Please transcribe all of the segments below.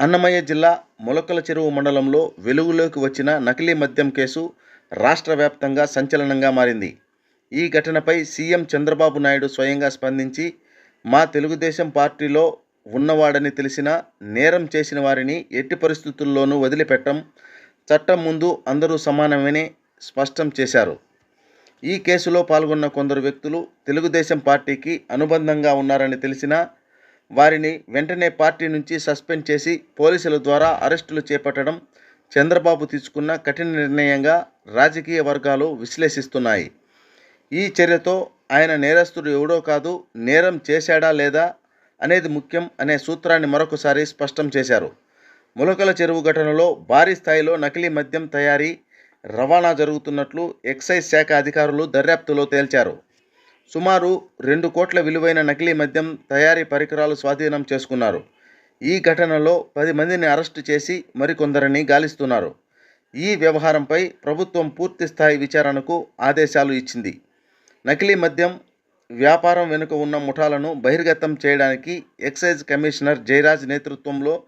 అన్నమయ్య జిల్లా మొలకల చెరువు మండలంలో వెలుగులోకి వచ్చిన నకిలీ మద్యం కేసు రాష్ట్ర వ్యాప్తంగా సంచలనంగా మారింది. ఈ ఘటనపై సీఎం చంద్రబాబు నాయుడు స్వయంగా స్పందించి మా తెలుగుదేశం పార్టీలో ఉన్నవాడని తెలిసినా నేరం చేసిన వారిని ఎట్టి పరిస్థితుల్లోనూ వదిలిపెట్టం చట్టం ముందు అందరూ సమానమని స్పష్టం చేశారు. ఈ కేసులో పాల్గొన్న కొందరు వ్యక్తులు తెలుగుదేశం పార్టీకి అనుబంధంగా ఉన్నారని తెలిసినా వారిని వెంటనే పార్టీ నుంచి సస్పెండ్ చేసి పోలీసుల ద్వారా అరెస్టులు చేపట్టడం చంద్రబాబు తీసుకున్న కఠిన నిర్ణయంగా రాజకీయ వర్గాలు విశ్లేషిస్తున్నాయి. ఈ చర్యతో ఆయన నేరస్తుడు ఎవడో కాదు నేరం చేశాడా లేదా అనేది ముఖ్యం అనే సూత్రాన్ని మరొకసారి స్పష్టం చేశారు. ములకల చెరువు ఘటనలో భారీ స్థాయిలో నకిలీ మద్యం తయారీ రవాణా జరుగుతున్నట్లు ఎక్సైజ్ శాఖ అధికారులు దర్యాప్తులో తేల్చారు. సుమారు రెండు కోట్ల విలువైన నకిలీ మద్యం తయారీ పరికరాలు స్వాధీనం చేసుకున్నారు. ఈ ఘటనలో పది మందిని అరెస్టు చేసి మరికొందరిని గాలిస్తున్నారు. ఈ వ్యవహారంపై ప్రభుత్వం పూర్తి స్థాయి విచారణకు ఆదేశాలు ఇచ్చింది. నకిలీ మద్యం వ్యాపారం వెనుక ఉన్న ముఠాలను బహిర్గతం చేయడానికి ఎక్సైజ్ కమిషనర్ జయరాజ్ నేతృత్వంలో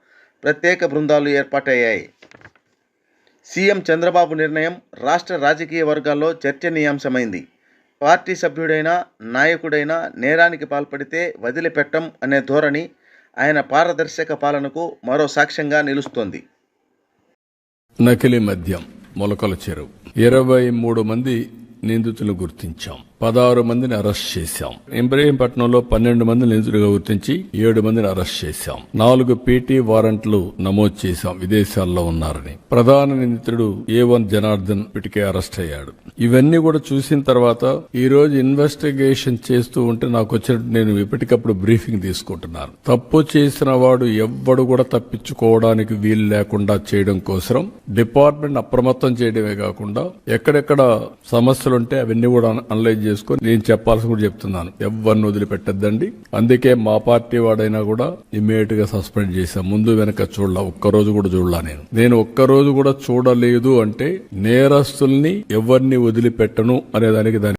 ప్రత్యేక బృందాలు ఏర్పాటయ్యాయి. సీఎం చంద్రబాబు నిర్ణయం రాష్ట్ర రాజకీయ వర్గాల్లో చర్చనీయాంశమైంది. పార్టీ సభ్యుడైన నాయకుడైన నేరానికి పాల్పడితే వదిలిపెట్టం అనే ధోరణి ఆయన పారదర్శక పాలనకు మరో సాక్ష్యంగా నిలుస్తోంది. నకిలీ మద్యం మొలకల చెరువు. ఇరవై మూడు మంది నిందితులు గుర్తించాం. పదహారు మందిని అరెస్ట్ చేశాం. ఇబ్రహీంపట్నంలో పన్నెండు మంది నిందితులుగా గుర్తించి ఏడు మందిని అరెస్ట్ చేశాం. నాలుగు పీటీ వారెంట్లు నమోదు చేశాం. విదేశాల్లో ఉన్నారని. ప్రధాన నిందితుడు ఏ వన్ జనార్దన్ ఇప్పటికే అరెస్ట్ అయ్యాడు. ఇవన్నీ కూడా చూసిన తర్వాత ఈ రోజు ఇన్వెస్టిగేషన్ చేస్తూ ఉంటే నాకు వచ్చినట్టు నేను ఎప్పటికప్పుడు బ్రీఫింగ్ తీసుకుంటున్నాను. తప్పు చేసిన వాడు ఎవ్వడు కూడా తప్పించుకోవడానికి వీలు లేకుండా చేయడం కోసం డిపార్ట్మెంట్ అప్రమత్తం చేయడమే కాకుండా ఎక్కడెక్కడ సమస్యలుంటే అవన్నీ కూడా అనలైజ్ చేసుకొని నేను చెప్పాల్సి కూడా చెప్తున్నాను. ఎవరిని వదిలిపెట్టద్దండి. అందుకే మా పార్టీ వాడైనా కూడా ఇమీడియట్గా సస్పెండ్ చేశాం. ముందు వెనక చూడలా. ఒక్కరోజు కూడా చూడలా నేను. నేను ఒక్కరోజు కూడా చూడలేదు అంటే నేరస్తుల్ని ఎవరిని వదిలిపెట్టను అనే దానికి దాని